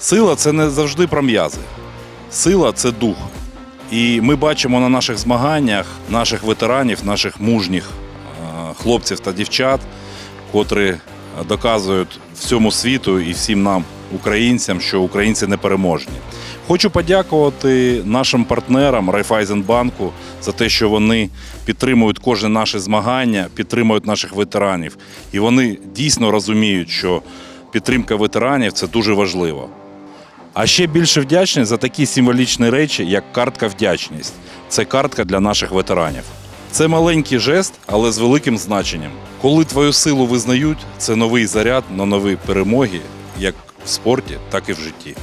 Сила це не завжди про м'язи. Сила це дух. І ми бачимо на наших змаганнях наших ветеранів, наших мужніх е, хлопців та дівчат, котрі доказують всьому світу і всім нам, українцям, що українці непереможні. Хочу подякувати нашим партнерам Райфайзенбанку за те, що вони підтримують кожне наше змагання, підтримують наших ветеранів. І вони дійсно розуміють, що підтримка ветеранів це дуже важливо. А ще більше вдячний за такі символічні речі, як картка вдячність. Це картка для наших ветеранів. Це маленький жест, але з великим значенням. Коли твою силу визнають, це новий заряд на нові перемоги, як в спорті, так і в житті.